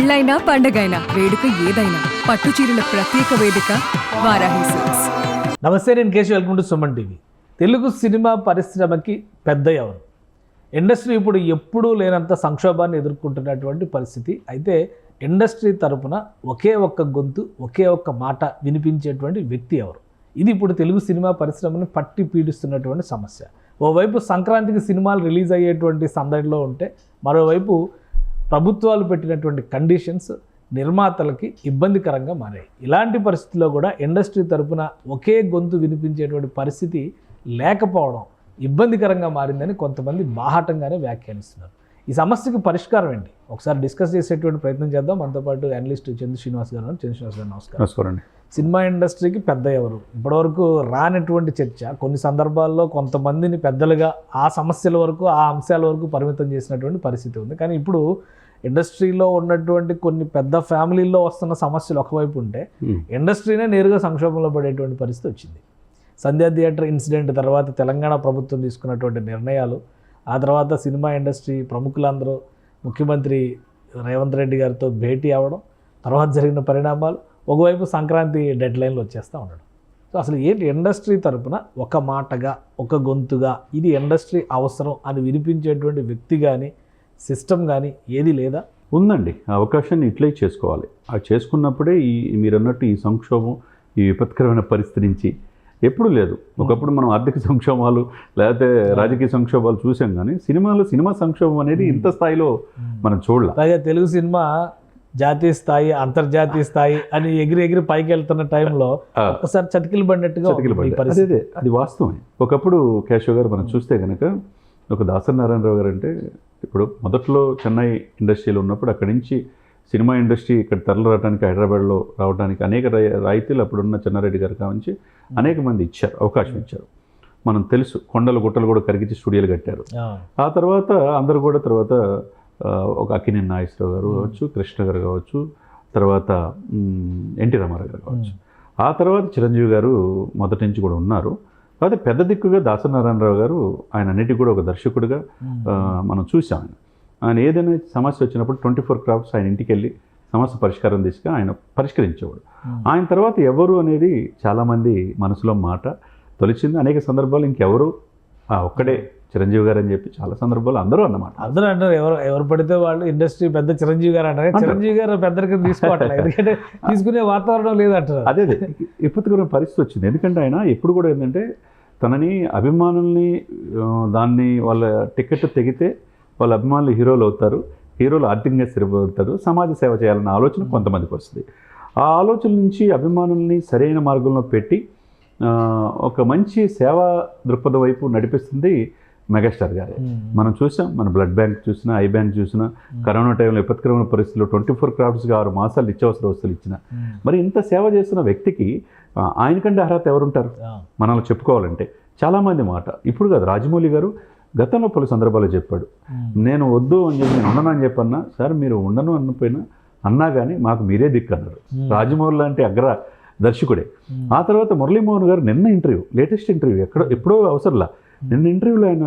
పెళ్ళైనా పండగైనా వేడుక ఏదైనా పట్టు చీరల ప్రత్యేక వేదిక వారాహి సిల్క్స్. నమస్తే నేను Keshav. Welcome to Suman TV. Telugu cinema పరిశ్రమకి పెద్ద ఎవరు ఇండస్ట్రీ ఇప్పుడు ఎప్పుడూ లేనంత సంక్షోభాన్ని ఎదుర్కొంటున్నటువంటి పరిస్థితి. అయితే ఇండస్ట్రీ తరపున ఒకే ఒక్క గొంతు ఒకే ఒక్క మాట వినిపించేటువంటి వ్యక్తి ఎవరు? ఇది ఇప్పుడు తెలుగు సినిమా పరిశ్రమను పట్టి పీడిస్తున్నటువంటి సమస్య. ఓవైపు సంక్రాంతికి సినిమాలు రిలీజ్ అయ్యేటువంటి సందడిలో ఉంటే మరోవైపు ప్రభుత్వాలు పెట్టినటువంటి కండిషన్స్ నిర్మాతలకి ఇబ్బందికరంగా మారాయి. ఇలాంటి పరిస్థితుల్లో కూడా ఇండస్ట్రీ తరపున ఒకే గొంతు వినిపించేటువంటి పరిస్థితి లేకపోవడం ఇబ్బందికరంగా మారిందని కొంతమంది బాహాటంగానే వ్యాఖ్యానిస్తున్నారు. ఈ సమస్యకు పరిష్కారం ఏంటి? ఒకసారి డిస్కస్ చేసేటువంటి ప్రయత్నం చేద్దాం. మనతో పాటు అనలిస్ట్ చంద్ర శ్రీనివాస్ గారు. చంద్ర శ్రీనివాస్ గారు నమస్కారం. నమస్కారం సినిమా ఇండస్ట్రీకి పెద్ద ఎవరు? ఇప్పటివరకు రానటువంటి చర్చ కొన్ని సందర్భాల్లో కొంతమందిని పెద్దలుగా ఆ సమస్యల వరకు ఆ అంశాల వరకు పరిమితం చేసినటువంటి పరిస్థితి ఉంది. కానీ ఇప్పుడు ఇండస్ట్రీలో ఉన్నటువంటి కొన్ని పెద్ద ఫ్యామిలీల్లో వస్తున్న సమస్యలు ఒకవైపు ఉంటే ఇండస్ట్రీనే నేరుగా సంక్షోభంలో పడేటువంటి పరిస్థితి వచ్చింది. సంధ్యా థియేటర్ ఇన్సిడెంట్ తర్వాత తెలంగాణ ప్రభుత్వం తీసుకున్నటువంటి నిర్ణయాలు ఆ తర్వాత సినిమా ఇండస్ట్రీ ప్రముఖులందరూ ముఖ్యమంత్రి రేవంత్ రెడ్డి గారితో భేటీ అవ్వడం తర్వాత జరిగిన పరిణామాలు ఒకవైపు సంక్రాంతి డెడ్ లైన్లు వచ్చేస్తూ ఉండడం. సో అసలు ఏంటి ఇండస్ట్రీ తరపున ఒక మాటగా ఒక గొంతుగా ఇది ఇండస్ట్రీ అవసరం అని వినిపించేటువంటి వ్యక్తి కానీ సిస్టమ్ కానీ ఏది లేదా? ఉందండి. ఆ అవకాశాన్ని ఇట్లే చేసుకోవాలి. ఆ చేసుకున్నప్పుడే ఈ మీరు అన్నట్టు ఈ సంక్షోభం ఈ విపత్కరమైన పరిస్థితి నుంచి ఎప్పుడు లేదు. ఒకప్పుడు మనం ఆర్థిక సంక్షోభాలు లేకపోతే రాజకీయ సంక్షోభాలు చూసాం కానీ సినిమాలో సినిమా సంక్షోభం అనేది ఇంత స్థాయిలో మనం చూడలే. అలాగే తెలుగు సినిమా జాతీయ స్థాయి అంతర్జాతీయ స్థాయి అని ఎగిరి ఎగిరి పైకి వెళ్తున్న టైంలో ఒకసారి చతికిలు పడినట్టుగా అది వాస్తవమే. ఒకప్పుడు కేశవ్ గారు మనం చూస్తే కనుక ఒక దాసరి నారాయణరావు గారు అంటే ఇప్పుడు మొదట్లో చెన్నై ఇండస్ట్రీలో ఉన్నప్పుడు అక్కడి నుంచి సినిమా ఇండస్ట్రీ ఇక్కడ తరలి రావడానికి హైదరాబాద్లో రావడానికి అనేక రాయితీలు అప్పుడున్న చెన్నారెడ్డి గారు కావచ్చు అనేక మంది ఇచ్చారు అవకాశం ఇచ్చారు. మనం తెలుసు కొండలు గుట్టలు కూడా కరిగించి స్టూడియోలు కట్టారు. ఆ, తర్వాత అందరూ కూడా తర్వాత ఒక అక్కినేని నాగేశ్వరరావు గారు కావచ్చు కృష్ణ గారు కావచ్చు తర్వాత ఎన్టీ రామారావు గారు కావచ్చు. ఆ తర్వాత చిరంజీవి గారు మొదటి నుంచి కూడా ఉన్నారు. కాకపోతే పెద్ద దిక్కుగా దాసనారాయణరావు గారు ఆయన అన్నిటికీ కూడా ఒక దర్శకుడిగా మనం చూసాం ఆయన ఆయన ఏదైనా సమస్య వచ్చినప్పుడు ట్వంటీ ఫోర్ క్రాఫ్ట్స్ ఆయన ఇంటికి వెళ్ళి సమస్య పరిష్కారం దిశగా ఆయన పరిష్కరించేవాడు. ఆయన తర్వాత ఎవరు అనేది చాలామంది మనసులో మాట తొలిచింది. అనేక సందర్భాలు ఇంకెవరు ఆ ఒక్కడే చిరంజీవి గారు అని చెప్పి చాలా సందర్భాలు అందరూ అన్నమాట. అందరూ అంటారు ఎవరు ఎవరు పడితే వాళ్ళు ఇండస్ట్రీ పెద్ద చిరంజీవి గారు అంటారు. చిరంజీవి గారు పెద్దరికం తీసుకోవట్లేదు. ఎందుకంటే తీసుకునే వాతావరణం లేదంటారు. అదే అదే. విపత్కరమైన పరిస్థితి వచ్చింది. ఎందుకంటే ఆయన ఎప్పుడు కూడా ఏంటంటే తనని అభిమానుల్ని దాన్ని వాళ్ళ టికెట్ తెగితే వాళ్ళ అభిమానులు హీరోలు అవుతారు హీరోలు ఆర్థికంగా స్థిరపడతారు సమాజ సేవ చేయాలన్న ఆలోచన కొంతమందికి వస్తుంది. ఆ ఆలోచన నుంచి అభిమానుల్ని సరైన మార్గంలో పెట్టి ఒక మంచి సేవా దృక్పథం వైపు నడిపిస్తుంది మెగాస్టార్ గారే. మనం చూసాం మన బ్లడ్ బ్యాంక్ చూసినా ఐ బ్యాంక్ చూసినా కరోనా టైంలో విపత్కరమైన పరిస్థితుల్లో ట్వంటీ ఫోర్ క్రాఫ్ట్స్గా ఆరు మాసాలు నిత్యావసర వస్తువులు ఇచ్చిన. మరి ఇంత సేవ చేస్తున్న వ్యక్తికి ఆయనకంటే అర్హత ఎవరుంటారు? మనల్ని చెప్పుకోవాలంటే చాలామంది మాట. ఇప్పుడు కాదు రాజమౌళి గారు గతంలో పలు సందర్భాల్లో చెప్పాడు. నేను వద్దు అని చెప్పి నేను ఉండను అని చెప్పన్నా సార్ మీరు ఉండను అన్నపోయినా అన్నా కానీ మాకు మీరే దిక్కు అన్నారు. రాజమౌళి లాంటి అగ్ర దర్శకుడే. ఆ తర్వాత మురళీమోహన్ గారు నిన్న ఇంటర్వ్యూ లేటెస్ట్ ఇంటర్వ్యూ ఎక్కడ ఎప్పుడో అవసరంలా. నిన్న ఇంటర్వ్యూలో ఆయన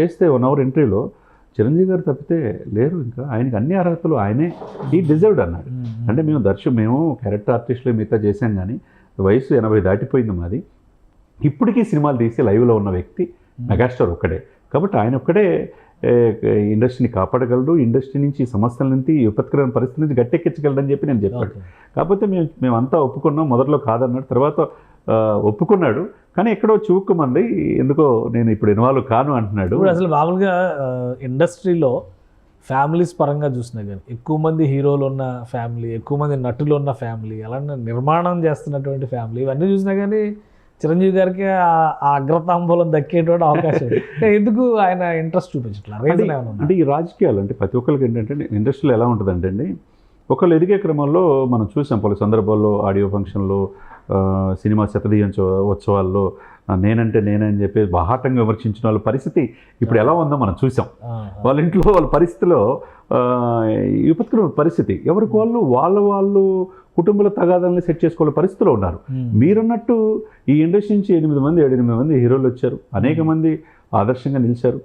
చేస్తే వన్ అవర్ ఇంటర్వ్యూలో చిరంజీవి గారు తప్పితే లేరు ఇంకా. ఆయనకి అన్ని అర్హతలు ఆయనే. ఈ డిజర్వ్డ్ అన్నాడు. అంటే మేము దర్శకు మేము క్యారెక్టర్ ఆర్టిస్టులు మిగతా చేశాం కానీ వయసు ఎనభై దాటిపోయింది మాది. ఇప్పటికీ సినిమాలు తీసి లైవ్లో ఉన్న వ్యక్తి మెగాస్టార్ ఒక్కడే. కాబట్టి ఆయన ఒక్కడే ఇండస్ట్రీని కాపాడగలడు ఇండస్ట్రీ నుంచి ఈ సమస్యల నుంచి ఈ విపత్కరమైన పరిస్థితి నుంచి గట్టెక్కించగలడని చెప్పి నేను చెప్పాడు ఓకే. కాకపోతే మేము మేమంతా ఒప్పుకున్నాం మొదట్లో కాదన్నాడు తర్వాత ఒప్పుకున్నాడు కానీ ఎక్కడో చూక్కుమంది ఎందుకో నేను ఇప్పుడు ఇన్వాల్వ్ కాను అంటున్నాడు అసలు మామూలుగా ఇండస్ట్రీలో ఫ్యామిలీస్ పరంగా చూసినా కానీ ఎక్కువ మంది హీరోలు ఉన్న ఫ్యామిలీ ఎక్కువ మంది నటులు ఉన్న ఫ్యామిలీ అలానే నిర్మాణం చేస్తున్నటువంటి ఫ్యామిలీ ఇవన్నీ చూసినా కానీ చిరంజీవి గారికి ఆ- అగ్రతాంబూలం దక్కేటువంటి అవకాశం ఎందుకు ఆయన ఇంట్రెస్ట్ చూపించట్లా? అంటే రీజన్ ఏమైనా ఉందా? అంటే ఈ రాజకీయాలు అంటే ప్రతి ఒక్కరికి ఏంటంటే ఇండస్ట్రీలో ఎలా ఉంటుందంటే అండి ఒకళ్ళు ఎదిగే క్రమంలో మనం చూసాం పలు సందర్భాల్లో ఆడియో ఫంక్షన్లో సినిమా శతదీయోత్సవ ఉత్సవాల్లో నేనంటే నేనే అని చెప్పి బాహాటంగా విమర్శించిన వాళ్ళ పరిస్థితి ఇప్పుడు ఎలా ఉందో మనం చూసాం. వాళ్ళ ఇంట్లో వాళ్ళ పరిస్థితిలో ఈ విపత్కరమైన పరిస్థితి ఎవరికి వాళ్ళు వాళ్ళ వాళ్ళు కుటుంబాల తగాదాలని సెట్ చేసుకోవాలి పరిస్థితిలో ఉన్నారు. ఉమ్, మీరున్నట్టు ఈ ఇండస్ట్రీ నుంచి ఎనిమిది మంది ఏడు ఎనిమిది మంది హీరోలు వచ్చారు. అనేక మంది ఆదర్శంగా నిలిచారు.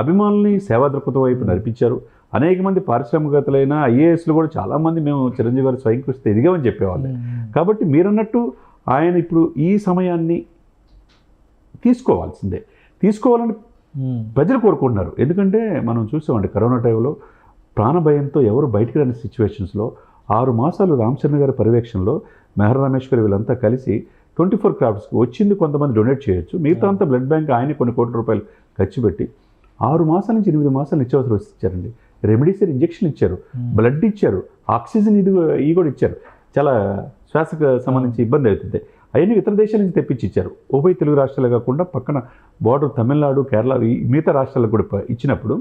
అభిమానుల్ని సేవా దృక్పథం వైపు నడిపించారు. అనేక మంది పారిశ్రామికవేత్తలైన ఐఏఎస్లు కూడా చాలామంది మేము చిరంజీవి గారు స్వయం కృషితో ఎదిగామని చెప్పేవాళ్ళు. కాబట్టి మీరన్నట్టు ఆయన ఇప్పుడు ఈ సమయాన్ని తీసుకోవాల్సిందే. తీసుకోవాలని ప్రజలు కోరుకుంటున్నారు. ఎందుకంటే మనం చూసామండి కరోనా టైంలో ప్రాణభయంతో ఎవరు బయటికి రాని సిచ్యువేషన్స్లో ఆరు మాసాలు రామచంద్ర గారి పర్యవేక్షణలో మెహర్ రమేష్ గారు వీళ్ళంతా కలిసి ట్వంటీ ఫోర్ క్రాఫ్ట్స్కి వచ్చింది కొంతమంది డొనేట్ చేయొచ్చు. మిగతా అంతా బ్లడ్ బ్యాంక్ ఆయన కొన్ని కోట్ల రూపాయలు ఖర్చు పెట్టి ఆరు మాసాల నుంచి ఎనిమిది మాసాలు నిత్యావసర ఇచ్చారండి రెమెడీసర్ ఇంజెక్షన్ ఇచ్చారు. బ్లడ్ ఇచ్చారు. ఆక్సిజన్ ఇది ఇవి కూడా ఇచ్చారు. చాలా శ్వాసకు సంబంధించి ఇబ్బంది అవుతుంది. అవన్నీ ఇతర దేశాల నుంచి తెప్పించి ఇచ్చారు. ఉభయ తెలుగు రాష్ట్రాలే కాకుండా పక్కన బార్డర్ తమిళనాడు కేరళ మిగతా రాష్ట్రాలకు కూడా ఇచ్చినప్పుడు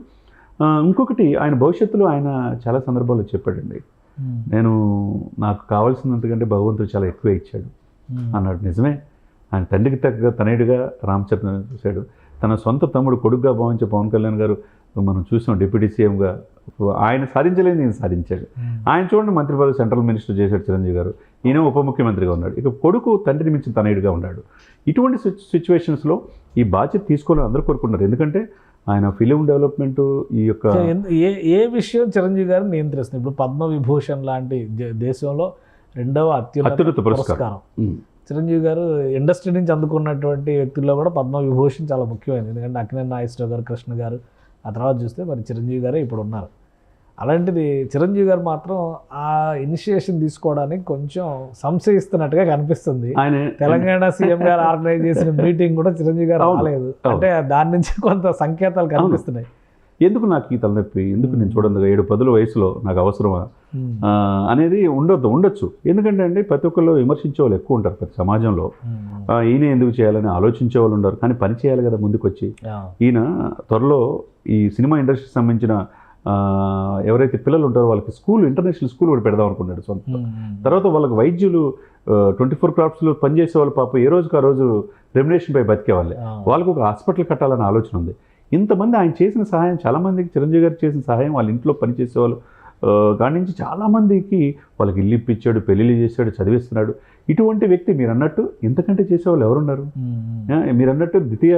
ఇంకొకటి ఆయన భవిష్యత్తులో ఆయన చాలా సందర్భాల్లో చెప్పాడండి. నేను నాకు కావాల్సినంతకంటే భగవంతుడు చాలా ఎక్కువ ఇచ్చాడు. అన్నాడు నిజమే. ఆయన తండ్రికి తగ్గ తనయుడిగా రామచంద్ర చూశాడు. తన సొంత తమ్ముడు కొడుకుగా భావించే పవన్ కళ్యాణ్ గారు మనం చూసాం డిప్యూటీ సీఎంగా. ఆయన సాధించలేదు నేను సాధించాడు. ఆయన చూడండి మంత్రి పదవి సెంట్రల్ మినిస్టర్ చేశాడు చిరంజీవి గారు. ఈయన ఉప ముఖ్యమంత్రిగా ఉన్నాడు. ఇక కొడుకు తండ్రిని మించిన తనయుడిగా ఉన్నాడు. ఇటువంటి సిచ్యువేషన్స్లో ఈ బాధ్యత తీసుకోవాలని అందరూ కోరుకుంటున్నారు. ఎందుకంటే ఆయన ఫిలిం డెవలప్మెంట్ ఈ యొక్క ఏ ఏ విషయం చిరంజీవి గారు నియంత్రిస్తుంది? ఇప్పుడు పద్మ విభూషణ్ లాంటి దేశంలో రెండవ అత్యున్నత పురస్కారం. చిరంజీవి గారు ఇండస్ట్రీ నుంచి అందుకున్నటువంటి వ్యక్తుల్లో కూడా పద్మ విభూషణ్ చాలా ముఖ్యమైనది. ఎందుకంటే అక్కినే నాగేశ్వరరావు గారు కృష్ణ గారు ఆ తర్వాత చూస్తే మరి చిరంజీవి గారే ఇప్పుడు ఉన్నారు. అలాంటిది చిరంజీవి గారు మాత్రం ఆ ఇనిషియేషన్ తీసుకోవడానికి కొంచెం సంశయిస్తున్నట్టుగా కనిపిస్తుంది. ఆయన తెలంగాణ సీఎం గారు ఆర్గనైజ్ చేసిన మీటింగ్ కూడా చిరంజీవి గారు రాలేదు. అంటే దాని నుంచి కొంత సంకేతాలు కనిపిస్తున్నాయి. ఎందుకు నాకు ఈ తలనొప్పి? ఎందుకు నేను చూడండి ఏడు పదుల వయసులో నాకు అవసరమా? అనేది ఉండొద్దు ఉండొచ్చు. ఎందుకంటే అండి ప్రతి ఒక్కళ్ళు విమర్శించే వాళ్ళు ఎక్కువ ఉంటారు ప్రతి సమాజంలో. ఈయన ఎందుకు చేయాలని ఆలోచించే వాళ్ళు ఉండరు. కానీ పని చేయాలి కదా ముందుకు వచ్చి ఈయన త్వరలో ఈ సినిమా ఇండస్ట్రీకి సంబంధించిన ఎవరైతే పిల్లలు ఉంటారో వాళ్ళకి స్కూల్ ఇంటర్నేషనల్ స్కూల్ కూడా పెడదాం అనుకున్నాడు సొంత. తర్వాత వాళ్ళకి వైద్యులు ట్వంటీ ఫోర్ క్రాఫ్ట్స్లో పనిచేసే వాళ్ళు పాప ఏ రోజుకి ఆ రోజు రెమ్యునేషన్ పై బతికేవాళ్ళే వాళ్ళకు ఒక హాస్పిటల్ కట్టాలనే ఆలోచన ఉంది. ఇంతమంది ఆయన చేసిన సహాయం చాలామందికి చిరంజీవి గారు చేసిన సహాయం వాళ్ళ ఇంట్లో పనిచేసే వాళ్ళు ఆ, కాడి నుంచి చాలామందికి వాళ్ళకి ఇల్లు ఇప్పించాడు పెళ్ళిళ్ళు చేశాడు చదివిస్తున్నాడు. ఇటువంటి వ్యక్తి మీరు అన్నట్టు ఇంతకంటే చేసేవాళ్ళు ఎవరున్నారు? మీరు అన్నట్టు ద్వితీయ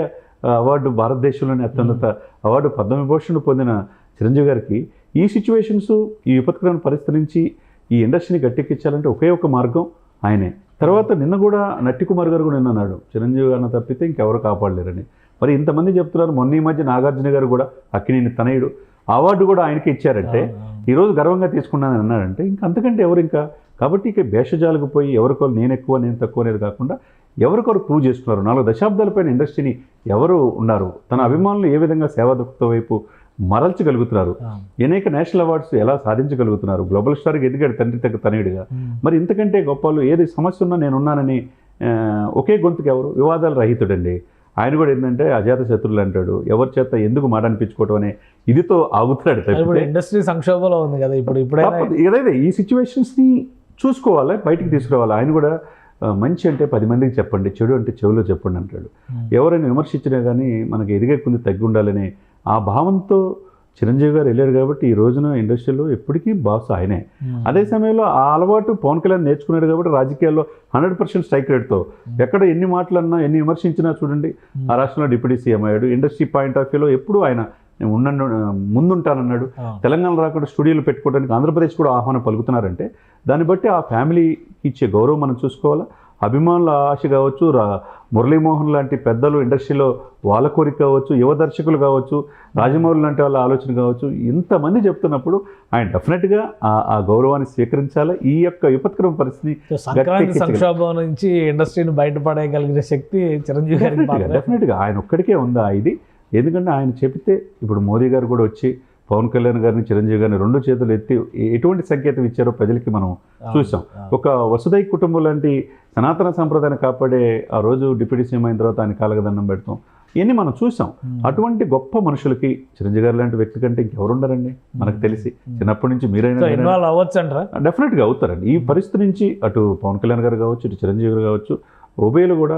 అవార్డు భారతదేశంలోని అత్యున్నత అవార్డు పద్మవిభూషణ్ పొందిన చిరంజీవి గారికి ఈ సిచ్యువేషన్స్ ఈ విపత్కరమైన పరిస్థితి నుంచి ఈ ఇండస్ట్రీని గట్టెక్కించాలంటే ఒకే ఒక మార్గం ఆయనే. తర్వాత నిన్న కూడా నట్టి కుమార్ గారు కూడా నిన్న అన్నాడు చిరంజీవి గారిని తప్పితే ఇంకెవరు కాపాడలేరని. మరి ఇంతమంది చెప్తున్నారు మొన్న ఈ మధ్య నాగార్జున గారు కూడా అక్కినేని తనయుడు అవార్డు కూడా ఆయనకి ఇచ్చారంటే ఈరోజు గర్వంగా తీసుకున్నానని అన్నాడంటే ఇంకా అంతకంటే ఎవరు ఇంకా? కాబట్టి ఇక భేషజాలకు పోయి ఎవరికో నేను ఎక్కువ నేను తక్కువ అనేది కాకుండా ఎవరికొరు ప్రూవ్ చేసుకున్నారు? నాలుగు దశాబ్దాల పైన ఇండస్ట్రీని ఎవరు ఉన్నారు? తన అభిమానులు ఏ విధంగా సేవాదత్త వైపు మరల్చగలుగుతున్నారు. అనేక నేషనల్ అవార్డ్స్ ఎలా సాధించగలుగుతున్నారు? గ్లోబల్ స్టార్కి ఎదిగాడు తండ్రి తగ్గ తనయుడిగా. మరి ఇంతకంటే గొప్ప వాళ్ళు ఏది సమస్య ఉన్నా నేను ఉన్నానని ఆ, ఒకే గొంతుకు ఎవరు? వివాదాలు రహితుడండి. ఆయన కూడా ఏంటంటే అజాత శత్రువులు అంటాడు. ఎవరి చేత ఎందుకు మాట అనిపించుకోవటం అనే ఇదితో ఆగుతున్నాడు ఇప్పుడు ఇండస్ట్రీ సంక్షోభంలో ఉంది కదా ఇప్పుడు తప్పదు. ఏదైతే ఈ సిచ్యువేషన్స్ని చూసుకోవాలి బయటికి తీసుకురావాలి? ఆయన కూడా మంచి అంటే పది మందికి చెప్పండి చెడు అంటే చెవిలో చెప్పండి అంటాడు. ఎవరైనా విమర్శించినా కానీ మనకి ఎదిగే కొంది తగ్గి ఉండాలనే ఆ భావంతో చిరంజీవి గారు వెళ్ళారు కాబట్టి ఈ రోజున ఇండస్ట్రీలో ఎప్పటికీ బాస్ ఆయనే. ఉమ్. అదే సమయంలో ఆ అలవాటు పవన్ కళ్యాణ్ నేర్చుకున్నాడు కాబట్టి రాజకీయాల్లో హండ్రెడ్ పర్సెంట్ స్ట్రైక్ రేట్తో ఎక్కడ ఎన్ని మాటలన్నా ఎన్ని విమర్శించినా చూడండి ఆ రాష్ట్రంలో డిప్యూటీ సీఎం అయ్యాడు. ఇండస్ట్రీ పాయింట్ ఆఫ్ వ్యూలో ఎప్పుడు ఆయన నేను ఉన్న ముందుంటానన్నాడు తెలంగాణ రాకుండా స్టూడియోలు పెట్టుకోవడానికి ఆంధ్రప్రదేశ్ కూడా ఆహ్వానం పలుకుతున్నారంటే దాన్ని బట్టి ఆ ఫ్యామిలీకి ఇచ్చే గౌరవం మనం చూసుకోవాలా? అభిమానుల ఆశ కావచ్చు రా మురళీమోహన్ లాంటి పెద్దలు ఇండస్ట్రీలో వాళ్ళ కోరిక కావచ్చు యువ దర్శకులు కావచ్చు రాజమౌళి లాంటి వాళ్ళ ఆలోచన కావచ్చు ఇంతమంది చెప్తున్నప్పుడు ఆయన డెఫినెట్గా ఆ- ఆ గౌరవాన్ని స్వీకరించాలి ఈ యొక్క విపత్కర పరిస్థితిని సో సంక్రాంతి గట్టెక్కించగల- సంక్షోభం నుంచి ఇండస్ట్రీని బయటపడగలిగిన శక్తి చిరంజీవి గారికి. డెఫినెట్గా ఆయన ఒక్కడికే ఉందా ఇది ఎందుకంటే ఆయన చెబితే ఇప్పుడు మోదీ గారు కూడా వచ్చి పవన్ కళ్యాణ్ గారిని చిరంజీవి గారిని రెండు చేతులు ఎత్తి ఎటువంటి సంకేతం ఇచ్చారో ప్రజలకి మనం చూసాం. ఒక వసుదై కుటుంబం లాంటి సనాతన సంప్రదాయాన్ని కాపాడే ఆ రోజు డిప్యూటీ సీఎం అయిన తర్వాత ఆయన కాలగదండం పెడతాం. ఇవన్నీ మనం చూసాం. అటువంటి గొప్ప మనుషులకి చిరంజీవి గారు లాంటి వ్యక్తి కంటే ఇంకెవరుండరండి మనకు తెలిసి. చిన్నప్పటి నుంచి మీరైనా ఇన్వాల్వ్ అంటారా డెఫినెట్గా అవుతారండి. ఈ పరిస్థితి నుంచి అటు పవన్ కళ్యాణ్ గారు కావచ్చు ఇటు చిరంజీవి గారు కావచ్చు ఉభయలు కూడా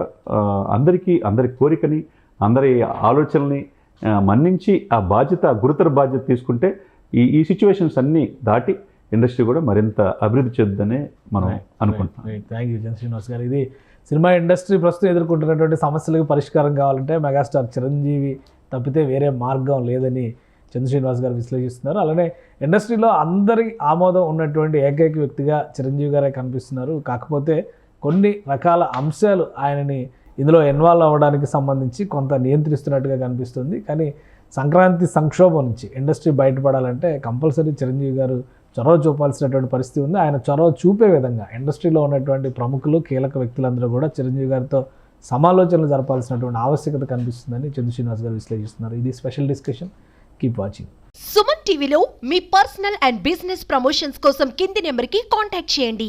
అందరికీ అందరి కోరికని అందరి ఆలోచనల్ని మన్నించి ఆ బాధ్యత గురుతర బాధ్యత తీసుకుంటే ఈ ఈ సిచ్యువేషన్స్ అన్నీ దాటి ఇండస్ట్రీ కూడా మరింత అభివృద్ధి చెందుదనే మనం అనుకుంటున్నాం. థ్యాంక్ యూ శ్రీనివాస్ గారు. ఇది సినిమా ఇండస్ట్రీ ప్రస్తుతం ఎదుర్కొంటున్నటువంటి సమస్యలకు పరిష్కారం కావాలంటే మెగాస్టార్ చిరంజీవి తప్పితే వేరే మార్గం లేదని చంద్ర శ్రీనివాస్ గారు విశ్లేషిస్తున్నారు. అలానే ఇండస్ట్రీలో అందరి ఆమోదం ఉన్నటువంటి ఏకైక వ్యక్తిగా చిరంజీవి గారే కనిపిస్తున్నారు. కాకపోతే కొన్ని రకాల అంశాలు ఆయనని ఇందులో ఇన్వాల్వ్ అవ్వడానికి సంబంధించి కొంత నియంత్రిస్తున్నట్టుగా కనిపిస్తుంది. కానీ సంక్రాంతి సంక్షోభం నుంచి ఇండస్ట్రీ బయటపడాలంటే కంపల్సరీ చిరంజీవి గారు చొరవ చూపాల్సినటువంటి పరిస్థితి ఉంది. ఆయన చొరవ చూపే విధంగా ఇండస్ట్రీలో ఉన్నటువంటి ప్రముఖులు కీలక వ్యక్తులందరూ కూడా చిరంజీవి గారితో సమాలోచనలు జరపాల్సినటువంటి ఆవశ్యకత కనిపిస్తుందని చంద్ర శ్రీనివాస్ గారు విశ్లేషిస్తున్నారు. ఇది special discussion keep watching Suman టీవీలో మీ పర్సనల్ అండ్ బిజినెస్ ప్రమోషన్స్ కోసం కింది నెంబర్కి కాంటాక్ట్ చేయండి.